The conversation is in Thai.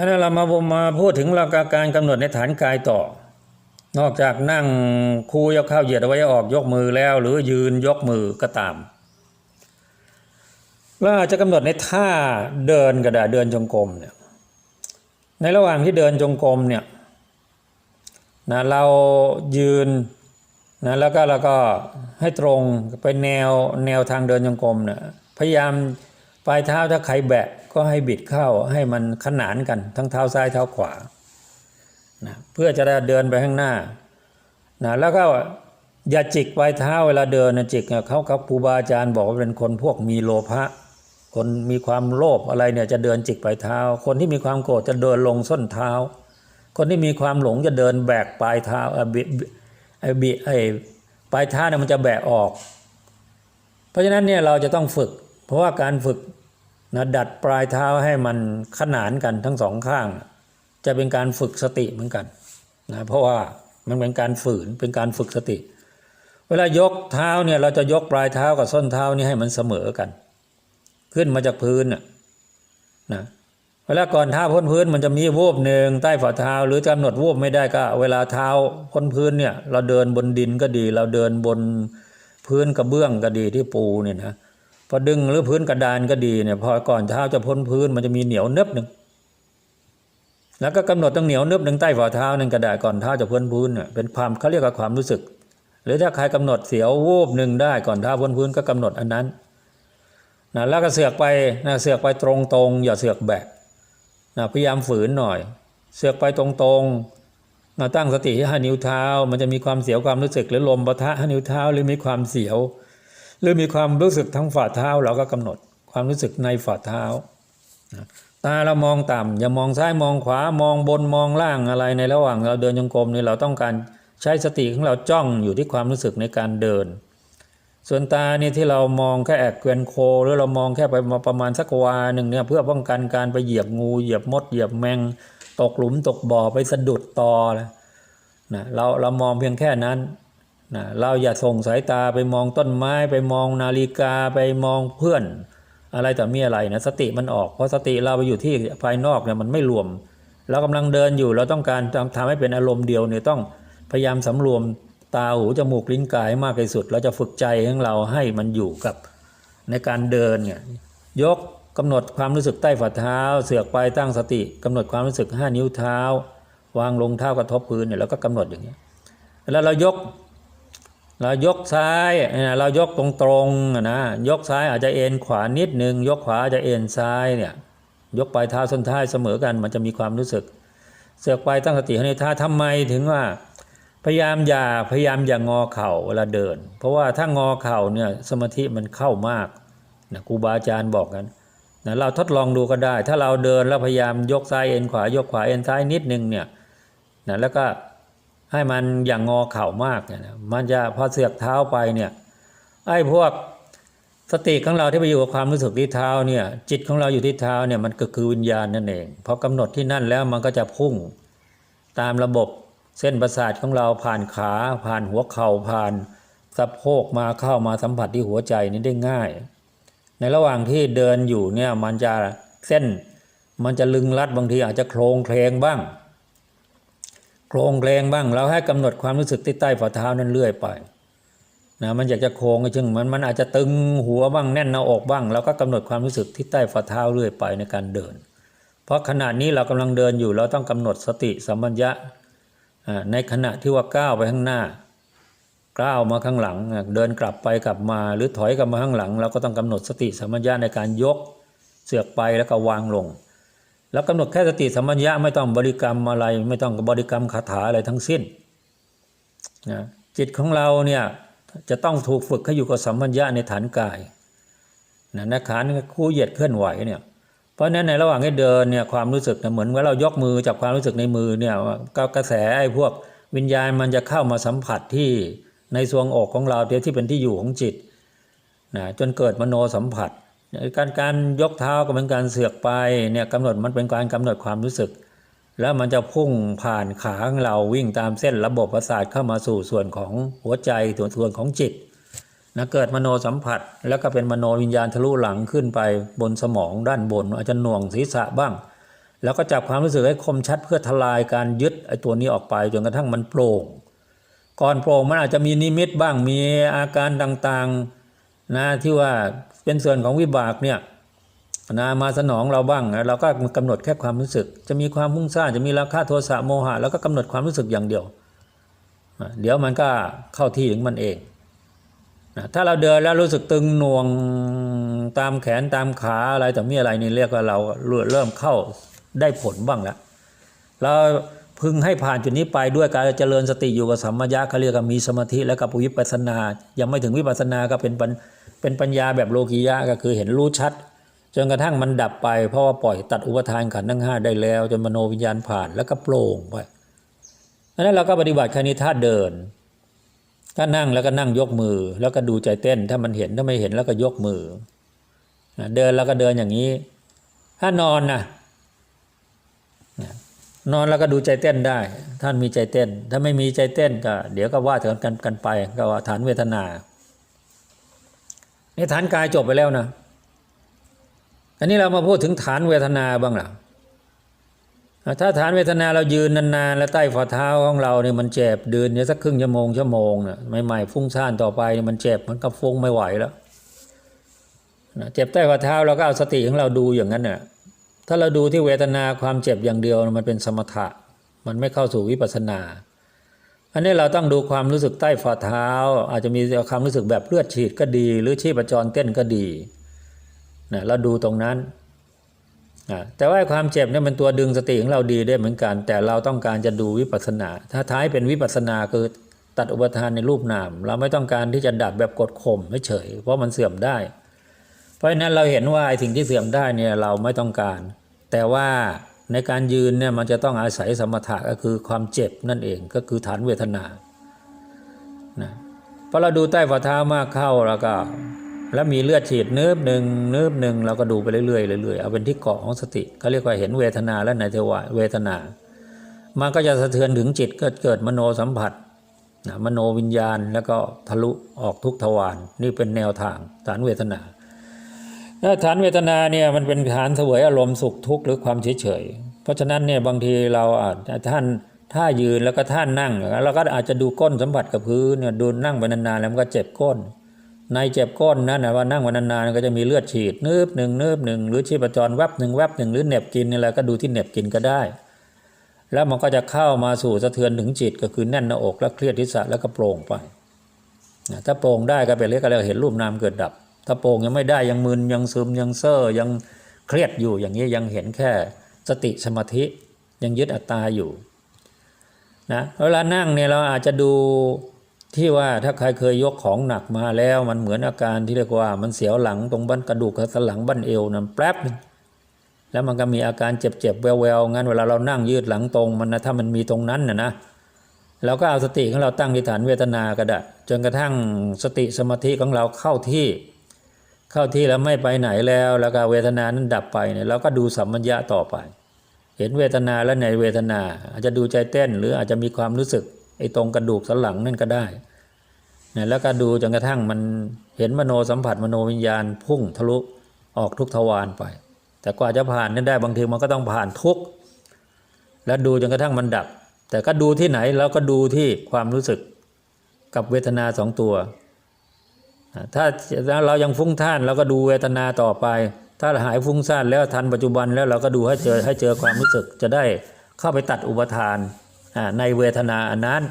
ถ้าเรามามาพูดถึงหลักการกำหนดในฐานกายต่อ นอกจากนั่งคูยกเข้าเหยียดไว้ออกยกมือแล้ว หรือยืนยกมือก็ตามแล้วอาจะกำหนดในท่าเดินก็ได้เดินจงกรมเนี่ยในระหว่างที่เดินจงกรมเนี่ยนะเรายืนนะแล้วก็เราก็ให้ตรงเป็นแนวแนวทางเดินจงกรมเนี่ยพยายาม ปลายเท้าถ้าใครแบะก็ให้บิดเข้าให้มันขนานกันทั้งเท้าซ้ายเท้าขวานะเพื่อจะได้เดินไปข้างหน้านะแล้วก็อย่าจิกปลายเท้าเวลาเดินนะจิกเขากับครูบาอาจารย์บอกว่าเป็นคนพวกมีโลภะคนมีความโลภอะไรเนี่ยจะเดินจิกปลายเท้า คนที่มีความโกรธจะเดินลงส้นเท้า คนที่มีความหลงจะเดินแบกปลายเท้าอ่อบิบิไอ้บิไอ้ปลายเท้าเนี่ยมันจะแบกออก เพราะฉะนั้นเนี่ยเราจะต้องฝึก เพราะว่าการฝึกนะดัดปลายเท้าให้มันขนานกันทั้งสองข้าง จะเป็นการฝึกสติเหมือนกันนะเพราะว่ามันเป็นการฝืนเป็นการฝึกสติ เวลายกเท้าเนี่ยเราจะยกปลายเท้ากับส้นเท้านี่ให้มันเสมอกัน ขึ้นมาจากพื้นนะเวลาก่อนเท้าพ้นพื้นมันจะมีวูบหนึ่งใต้ฝ่าเท้า หรือกำหนดวูบไม่ได้ก็ เวลาเท้าพ้นพื้นเนี่ยเราเดินบนดินก็ดี เราเดินบนพื้นกระเบื้องก็ดีที่ปูเนี่ยนะ พอดึงหรือพื้นกระดานก็ดีเนี่ยพอก่อนเท้าจะพ้นพื้นมันจะมีเหนียวเนึบหนึ่งแล้วก็กำหนดตั้งเหนียวเนึบหนึ่งใต้ฝ่าเท้านั่นกระดาษก่อนเท้าจะพ้นพื้นเนี่ยเป็นความเขาเรียกว่าความรู้สึก หรือถ้าใครกำหนดเสียววูบหนึ่งได้ก่อนเท้าพ้นพื้นก็กำหนดอันนั้นนะแล้วก็เสือกไปนะเสือกไปตรงๆอย่าเสือกแบกนะพยายามฝืนหน่อย เสือกไปตรงๆนะตั้งสติที่ห้านิ้วเท้า มันจะมีความเสียวความรู้สึกหรือลมปะทะห้านิ้วเท้าหรือมีความเสียว หรือมีความรู้สึกทั้งฝ่าเท้าเราก็กำหนดความรู้สึกในฝ่าเท้าตาเรามองต่ำอย่ามองซ้ายมองขวามองบนมองล่างอะไรในระหว่างเราเดินจงกรมนี่เราต้องการใช้สติของเราจ้องอยู่ที่ความรู้สึกในการเดิน ส่วนตาเนี่ยที่เรามองแค่แอกเกวียนโค หรือเรามองแค่ไปมาประมาณสักวาหนึ่งเนี่ยเพื่อป้องกันการไปเหยียบงูเหยียบมดเหยียบแมง ตกหลุมตกบ่อไปสะดุดตอนะเราเรามองเพียงแค่นั้น นะเราอย่าส่งสายตาไปมองต้นไม้ไปมองนาฬิกาไปมองเพื่อน อะไรแต่มีอะไรนะสติมันออกเพราะสติเราไปอยู่ที่ภายนอกเนี่ยมันไม่รวม เรากำลังเดินอยู่เราต้องการทำทำให้เป็นอารมณ์เดียวเนี่ยต้องพยายามสำรวมตาหูจมูกลิ้นกายมากที่สุด เราจะฝึกใจของเราให้มันอยู่กับในการเดินเนี่ยยกกำหนดความรู้สึกใต้ฝ่าเท้า เสือกไปตั้งสติกำหนดความรู้สึกห้านิ้วเท้า วางลงเท้ากระทบพื้นเนี่ยเราก็กำหนดอย่างนี้แล้วเรายก เรายกซ้ายเนี่ยเรายกตรงๆนะยกซ้ายอาจจะเอ็นขวานิดนึง ยกขวาอาจจะเอ็นซ้ายเนี่ยยกปลายเท้าส้นเท้าเสมอกัน มันจะมีความรู้สึก เสือกไปตั้งสติให้ในท่าทำไมถึงว่าพยายามอย่าพยายามอย่างอเข่าเวลาเดิน เพราะว่าถ้างอเข่าเนี่ยสมาธิมันเข้ามากนะครูบาอาจารย์บอกกันนะเราทดลองดูก็ได้ ถ้าเราเดินแล้วพยายามยกซ้ายเอ็นขวายกขวาเอ็นซ้ายนิดนึงเนี่ยนะแล้วก็ ให้มันอย่างงอเข่ามากเนี่ยนะมันจะพอเสือกเท้าไปเนี่ยไอ้พวกสติของเราที่ไปอยู่กับความรู้สึกที่เท้าเนี่ยจิตของเราอยู่ที่เท้าเนี่ยมันก็คือวิญญาณนั่นเองพอกำหนดที่นั่นแล้วมันก็จะพุ่งตามระบบเส้นประสาทของเราผ่านขาผ่านหัวเข่าผ่านสะโพกมาเข้ามาสัมผัสที่หัวใจนี่ได้ง่าย ในระหว่างที่เดินอยู่เนี่ยมันจะเส้นมันจะลึงลัดบางทีอาจจะโครงเคลงบ้าง โครงเคลงบ้างเราให้กำหนดความรู้สึกที่ใต้ฝ่าเท้านั้นเรื่อยไปนะมันอยากจะโค้งก็จึงมันมันอาจจะตึงหัวบ้างแน่นหน้าอกบ้างเราก็กำหนดความรู้สึกที่ใต้ฝ่าเท้าเรื่อยไปในการเดิน เพราะขณะนี้เรากำลังเดินอยู่เราต้องกำหนดสติสัมปัญญะในขณะที่ว่าก้าวไปข้างหน้าก้าวมาข้างหลังเดินกลับไปกลับมาหรือถอยกลับมาข้างหลัง เราก็ต้องกำหนดสติสัมปัญญะในการยกเสือกไปแล้วก็วางลง แล้วกำหนดแค่สติสัมปัญญะไม่ต้องบริกรรมอะไร ไม่ต้องบริกรรมคาถาอะไรทั้งสิ้นนะจิตของเราเนี่ยจะต้องถูกฝึกให้อยู่กับสัมปัญญะในฐานกายนะในฐานคู่เหยียดเคลื่อนไหวเนี่ยเพราะฉะนั้นในระหว่างที่เดินเนี่ยความรู้สึกเนี่ยเหมือนว่าเรายกมือจับความรู้สึกในมือเนี่ยก็กระแสไอ้พวกวิญญาณมันจะเข้ามาสัมผัสที่ในทรวงอกของเราเดียวที่เป็นที่อยู่ของจิตนะจนเกิดมโนสัมผัส การการยกเท้าก็เป็นการเสือกไปเนี่ยกำหนดมันเป็นการกำหนดความรู้สึก แล้วมันจะพุ่งผ่านขาของเราวิ่งตามเส้นระบบประสาทเข้ามาสู่ส่วนของหัวใจส่วนส่วนของจิตนะเกิดมโนสัมผัส แล้วก็เป็นมโนวิญญาณทะลุหลังขึ้นไปบนสมองด้านบน อาจจะหน่วงศีรษะบ้าง แล้วก็จับความรู้สึกให้คมชัดเพื่อทลายการยึดไอ้ตัวนี้ออกไปจนกระทั่งมันโปร่งก่อนโปร่งมันอาจจะมีนิมิตบ้างมีอาการต่างๆนะที่ว่า เป็นส่วนของวิบากเนี่ยนะมาสนองเราบ้างเราก็กำหนดแค่ความรู้สึก จะมีความมุ่งซ่านจะมีราคะโทสะโมหะแล้วก็กำหนดความรู้สึกอย่างเดียว เดี๋ยวมันก็เข้าที่ของมันเองถ้าเราเดินแล้วรู้สึกตึงหน่วงตามแขนตามขาอะไรแต่มีอะไรนี่เรียกว่าเราเริ่มเข้าได้ผลบ้างแล้วเราพึงให้ผ่านจุดนี้ไปด้วยการเจริญสติอยู่กับสัมมาญะเขาเรียกว่ามีสมาธิแล้วกับวิปัสสนา ยังไม่ถึงวิปัสสนาก็เป็นปัญ เป็นปัญญาแบบโลกียะก็คือเห็นรู้ชัด จนกระทั่งมันดับไป เพราะว่าปล่อยตัดอุปทานขันธ์ทั้งห้าได้แล้ว จนมโนวิญญาณผ่านแล้วก็โปร่งไปอันนั้นเราก็ปฏิบัติแค่นี้ท่าเดิน ถ้านั่งแล้วก็นั่งยกมือ แล้วก็ดูใจเต้น ถ้ามันเห็นถ้าไม่เห็นแล้วก็ยกมือ เดินแล้วก็เดินอย่างนี้ ถ้านอนนะนะนอนแล้วก็ดูใจเต้นได้ ท่านมีใจเต้น ถ้าไม่มีใจเต้นก็ เดี๋ยวก็ว่าถึงกันกันไปก็ว่าฐานเวทนา ในฐานกายจบไปแล้วนะอันนี้เรามาพูดถึงฐานเวทนาบ้างล่ะถ้าฐานเวทนาเรายืนนานๆ แล้วใต้ฝ่าเท้าของเราเนี่ยมันเจ็บเดินเนี่ยสักครึ่งชั่วโมงชั่วโมงเนี่ยใหม่ๆฟุ้งซ่านต่อไปเนี่ยมันเจ็บมันก็ฟุ้งไม่ไหวแล้วนะเจ็บใต้ฝ่าเท้าเราก็เอาสติของเราดูอย่างนั้นเนี่ยถ้าเราดูที่เวทนาความเจ็บอย่างเดียวมันเป็นสมถะ มันไม่เข้าสู่วิปัสสนา อันนี้เราต้องดูความรู้สึกใต้ฝ่าเท้า อาจจะมีความรู้สึกแบบเลือดฉีดก็ดี หรือชีพจรเต้นก็ดีนะเราดูตรงนั้นนะแต่ว่าความเจ็บเนี่ยมันตัวดึงสติของเราดีได้เหมือนกัน แต่เราต้องการจะดูวิปัสสนา ถ้าท้ายเป็นวิปัสสนาคือตัดอุปทานในรูปนาม เราไม่ต้องการที่จะดับแบบกดข่มไม่เฉยเพราะมันเสื่อมได้ เพราะฉะนั้นเราเห็นว่าไอ้สิ่งที่เสื่อมได้เนี่ยเราไม่ต้องการ แต่ว่า ในการยืนเนี่ยมันจะต้องอาศัยสมถะก็คือความเจ็บนั่นเองก็คือฐานเวทนานะพอเราดูใต้ฝ่าเท้ามากเข้าแล้วก็ แล้วมีเลือดฉีดเนิบหนึ่งเนิบหนึ่งเราก็ดูไปเรื่อยๆเรื่อยๆเอาเป็นที่เกาะของสติเขาเรียกว่าเห็นเวทนาและในเทวะเวทนามันก็จะสะเทือนถึงจิตก็เกิดมโนสัมผัสนะมโนวิญญาณแล้วก็ทะลุออกทุกทวารนี่เป็นแนวทางฐานเวทนา ฐานเวทนาเนี่ยมันเป็นฐานเสวยอารมณ์สุขทุกข์หรือความเฉยเฉยเพราะฉะนั้นเนี่ยบางทีเราอาจท่านท่ายืนแล้วก็ท่านนั่งเราก็อาจจะดูก้นสัมผัสกับพื้นเนี่ยดูนั่งไปนานๆแล้วมันก็เจ็บก้น ในเจ็บก้นนั่นนะว่านั่งวันนานๆก็จะมีเลือดฉีดนืบหนึ่งนืบหนึ่งหรือชีพจรแวบหนึ่งแวบหนึ่งหรือเหน็บกินนี่แหละก็ดูที่เหน็บกินก็ได้ แล้วมันก็จะเข้ามาสู่สะเทือนถึงจิตก็คือแน่นหน้าอก และเครียดทิศะแล้วก็โปร่งไปถ้าโปร่งได้ก็เป็นเรียกกันแล้วเห็นรูปนามเกิดดับ ถ้าโป่งยังไม่ได้ยังมึนยังซึมยังเซ่อยังเครียดอยู่อย่างนี้ยังเห็นแค่สติสมาธิยังยึดอัตตาอยู่นะเวลานั่งเนี่ยเราอาจจะดูที่ว่าถ้าใครเคยยกของหนักมาแล้ว มันเหมือนอาการที่เรียกว่ามันเสียวหลังตรงบั้นกระดูกสันหลังบั้นเอวนะแป๊บนึงแล้วมันก็มีอาการเจ็บๆแววๆงั้นเวลาเรานั่งยืดหลังตรงมันนะถ้ามันมีตรงนั้นนะนะเราก็เอาสติของเราตั้งที่ฐานเวทนาก็ได้จนกระทั่งสติสมาธิของเราเข้าที่ เข้าที่แล้วไม่ไปไหนแล้ว แล้วก็เวทนานั้นดับไปเนี่ยเราก็ดูสัมมัญญะต่อไป เห็นเวทนาแล้วในเวทนา อาจจะดูใจเต้น หรืออาจจะมีความรู้สึกไอ้ตรงกระดูกสันหลังนั่นก็ได้เนี่ยแล้วก็ดูจนกระทั่งมันเห็นมโนสัมผัสมโนวิญญาณพุ่งทะลุออกทุกทวารไป แต่กว่าจะผ่านนั้นได้บางทีมันก็ต้องผ่านทุกแล้วดูจนกระทั่งมันดับ แต่ก็ดูที่ไหนแล้วก็ดูที่ความรู้สึกกับเวทนาสองตัว ถ้าเรายังฟุ้งท่านเราก็ดูเวทนาต่อไป ถ้าหายฟุ้งซ่านแล้วทันปัจจุบันแล้วเราก็ดูให้เจอให้เจอความรู้สึกจะได้เข้าไปตัดอุปทานในเวทนาอันนั้น